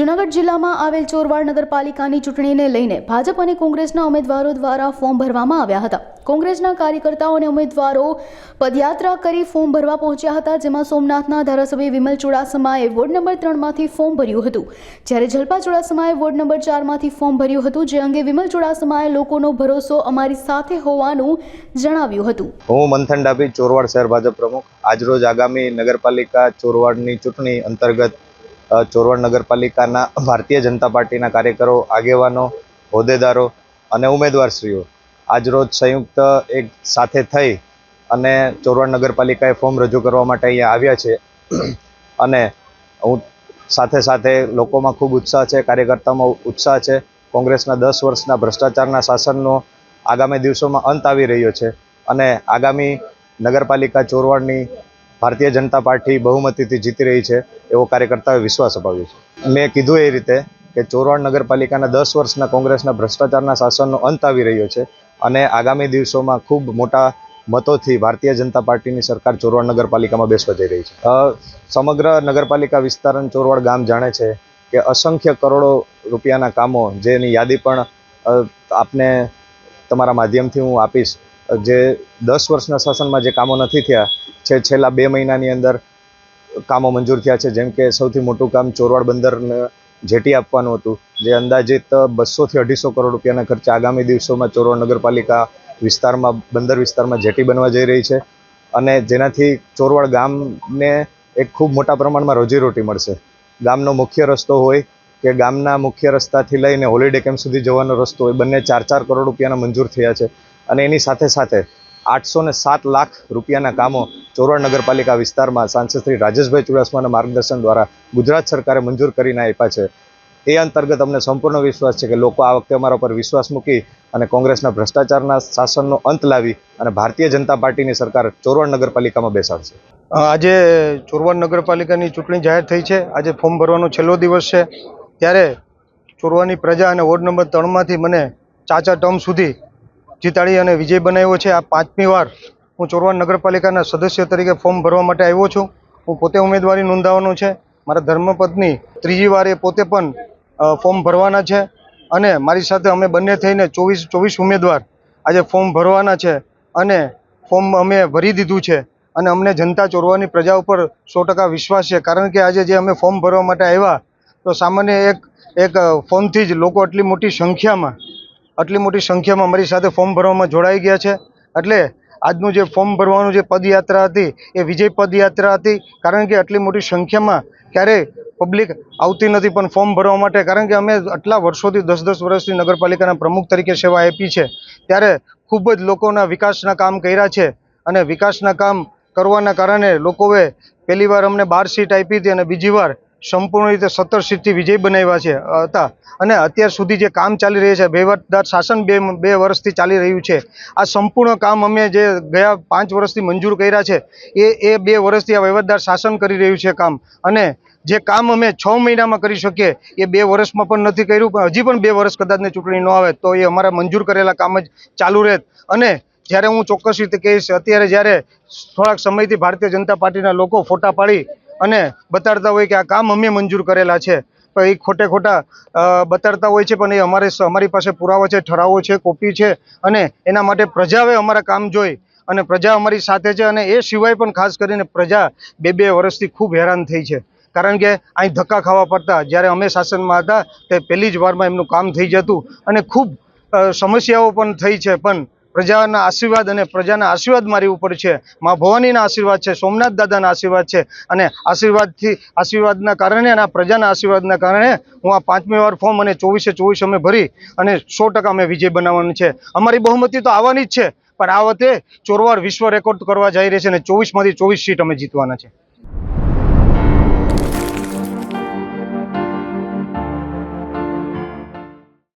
જૂનાગઢ જિલ્લામાં આવેલ ચોરવાડ નગરપાલિકાની ચૂંટણીને લઈને ભાજપ અને કોંગ્રેસના ઉમેદવારો દ્વારા ફોર્મ ભરવામાં આવ્યા હતા. કોંગ્રેસના કાર્યકર્તાઓ અને ઉમેદવારો પદયાત્રા કરી ફોર્મ ભરવા પહોંચ્યા હતા, જેમાં સોમનાથના ધારાસભ્ય વિમલ ચુડાસમાએ વોર્ડ નંબર ત્રણમાંથી ફોર્મ ભર્યું હતું. જ્યારે જલપા ચુડાસમાએ વોર્ડ નંબર ચારમાંથી ફોર્મ ભર્યું હતું, જે અંગે વિમલ ચુડાસમાએ લોકોનો ભરોસો અમારી સાથે હોવાનું જણાવ્યું હતું. હું મંથન ડાભી, ચોરવાડ શહેર ભાજપ પ્રમુખ. આજરોજ આગામી નગરપાલિકા ચોરવાડની ચૂંટણી અંતર્ગત ચોરવાડ નગરપાલિકાના ભારતીય જનતા પાર્ટીના કાર્યકરો, આગેવાનો, હોદ્દેદારો અને ઉમેદવારશ્રીઓ આજરોજ સંયુક્ત એક સાથે થઈ અને ચોરવાડ નગરપાલિકાએ ફોર્મ રજૂ કરવા માટે અહીંયા આવ્યા છે. અને હું સાથે સાથે લોકોમાં ખૂબ ઉત્સાહ છે કાર્યકર્તામાં ઉત્સાહ છે. કોંગ્રેસના દસ વર્ષના ભ્રષ્ટાચારના શાસનનો આગામી દિવસોમાં અંત આવી રહ્યો છે. અને આગામી નગરપાલિકા ચોરવાડની ભારતીય જનતા પાર્ટી બહુમતીથી જીતી રહી છે એવો કાર્યકર્તાઓએ વિશ્વાસ અપાવ્યો છે. મેં કીધું એ રીતે કે ચોરવાડ નગરપાલિકાના દસ વર્ષના કોંગ્રેસના ભ્રષ્ટાચારના શાસનનો અંત આવી રહ્યો છે અને આગામી દિવસોમાં ખૂબ મોટા મતોથી ભારતીય જનતા પાર્ટીની સરકાર ચોરવાડ નગરપાલિકામાં બેસવા જઈ રહી છે. સમગ્ર નગરપાલિકા વિસ્તાર અને ચોરવાડ ગામ જાણે છે કે અસંખ્ય કરોડો રૂપિયાના કામો જેની યાદી પણ આપને તમારા માધ્યમથી હું આપીશ. જે દસ વર્ષના શાસનમાં જે કામો નથી થયા, છે છેલ્લા બે મહિનાની અંદર કામો મંજૂર થયા છે. જેમ કે સૌથી મોટું કામ ચોરવાડ બંદરને જેટી આપવાનું હતું. જે અંદાજિત બસોથી અઢીસો કરોડ રૂપિયાના ખર્ચે આગામી દિવસોમાં ચોરવાડ નગરપાલિકા વિસ્તારમાં, બંદર વિસ્તારમાં જેટી બનવા જઈ રહી છે. અને જેનાથી ચોરવાડ ગામને એક ખૂબ મોટા પ્રમાણમાં રોજીરોટી મળશે. ગામનો મુખ્ય રસ્તો હોય કે ગામના મુખ્ય રસ્તાથી લઈને હોલિડે કેમ્પ સુધી જવાનો રસ્તો હોય, બંને ચાર ચાર કરોડ રૂપિયાના મંજૂર થયા છે. અને એની સાથે સાથે આઠસો સાત લાખ રૂપિયાના કામો ચોરવાડ નગરપાલિકા વિસ્તારમાં સાંસદ શ્રી રાજેશભાઈ ચુડાસમાના માર્ગદર્શન દ્વારા ગુજરાત સરકારે મંજૂર કરીને આપ્યા છે. એ અંતર્ગત અમને સંપૂર્ણ વિશ્વાસ છે કે લોકો આ વખતે અમારા પર વિશ્વાસ મૂકી અને કોંગ્રેસના ભ્રષ્ટાચારના શાસનનો અંત લાવી અને ભારતીય જનતા પાર્ટીની સરકાર ચોરવાડ નગરપાલિકામાં બેસાડશે. આજે ચોરવાડ નગરપાલિકાની ચૂંટણી જાહેર થઈ છે. આજે ફોર્મ ભરવાનો છેલ્લો દિવસ છે. ત્યારે ચોરવાની પ્રજા અને વોર્ડ નંબર ત્રણમાંથી મને ચાચા ટર્મ સુધી જીતાડી અને વિજય બનાવ્યો છે. આ પાંચમી વાર હું ચોરવાડ નગરપાલિકાના સદસ્ય તરીકે ફોર્મ ભરવા માટે આવ્યો છું. હું પોતે ઉમેદવારી નોંધાવાનો છે. મારા ધર્મપત્ની ત્રીજી વાર એ પોતે પણ ફોર્મ ભરવાના છે અને મારી સાથે અમે બંને થઈને ચોવીસ ચોવીસ ઉમેદવાર આજે ફોર્મ ભરવાના છે અને ફોર્મ અમે ભરી દીધું છે અને અમને જનતા ચોરવાની પ્રજા ઉપર સો વિશ્વાસ છે. કારણ કે આજે જે અમે ફોર્મ ભરવા માટે આવ્યા, તો સામાન્ય એક એક ફોનથી જ લોકો આટલી મોટી સંખ્યામાં આટલી મોટી સંખ્યામાં અમારી સાથે ફોર્મ ભરવામાં જોડાઈ ગયા છે. એટલે આજનું જે ફોર્મ ભરવાનું જે પદયાત્રા હતી, એ વિજય પદયાત્રા હતી. કારણ કે આટલી મોટી સંખ્યામાં ક્યારેય પબ્લિક આવતી નથી, પણ ફોર્મ ભરવા માટે. કારણ કે અમે આટલા વર્ષોથી, દસ દસ વર્ષથી નગરપાલિકાના પ્રમુખ તરીકે સેવા આપી છે. ત્યારે ખૂબ જ લોકોના વિકાસના કામ કર્યા છે અને વિકાસના કામ કરવાના કારણે લોકોએ પહેલી વાર અમને બાર સીટ આપી હતી અને બીજી વાર સંપૂર્ણ રીતે સત્તર સીટથી વિજય બનાવ્યા છે હતા. અને અત્યાર સુધી જે કામ ચાલી રહ્યું છે, વહીવટદાર શાસન બે બે વર્ષથી ચાલી રહ્યું છે. આ સંપૂર્ણ કામ અમે જે ગયા પાંચ વર્ષથી મંજૂર કર્યા છે, એ એ બે વર્ષથી આ વહીવટદાર શાસન કરી રહ્યું છે કામ. અને જે કામ અમે છ મહિનામાં કરી શકીએ, એ બે વર્ષમાં પણ નથી કર્યું, પણ હજી પણ બે વર્ષ કદાચને ચૂંટણી ન આવે, તો એ અમારા મંજૂર કરેલા કામ જ ચાલુ રહે અને જ્યારે હું ચોક્કસ રીતે કહીશ, અત્યારે જ્યારે થોડાક સમયથી ભારતીય જનતા પાર્ટીના લોકો ફોટા પાડી અને બતાડતા હોય કે આ કામ અમે મંજૂર કરેલા છે. તો એ ખોટે ખોટા બતાડતા હોય છે, પણ એ અમારે અમારી પાસે પુરાવા છે, ઠરાવો છે, કોપી છે અને એના માટે પ્રજાએ અમારા કામ જોઈ અને પ્રજા અમારી સાથે છે અને એ સિવાય પણ ખાસ કરીને પ્રજા બે બે વર્ષથી ખૂબ હેરાન થઈ છે. કારણ કે અહીં ધક્કા ખાવા પડતા, જ્યારે અમે શાસનમાં હતા, તે પહેલી જ વારમાં એમનું કામ થઈ જતું અને ખૂબ સમસ્યાઓ પણ થઈ છે. પણ પ્રજાના આશીર્વાદ અને પ્રજાના આશીર્વાદ મારી ઉપર છે. મા ભવાનીના આશીર્વાદ છે, સોમનાથ દાદાના આશીર્વાદ છે અને આશીર્વાદથી, આશીર્વાદના કારણે અને આ પ્રજાના આશીર્વાદના કારણે હું આ પાંચમી વાર ફોર્મ અને ચોવીસે ચોવીસ અમે ભરી અને સો ટકા અમે વિજય બનાવવાનું છે. અમારી બહુમતી તો આવવાની જ છે, પણ આ વખતે ચોરવાર વિશ્વ રેકોર્ડ કરવા જઈ રહી છે અને ચોવીસમાંથી ચોવીસ સીટ અમે જીતવાના છે.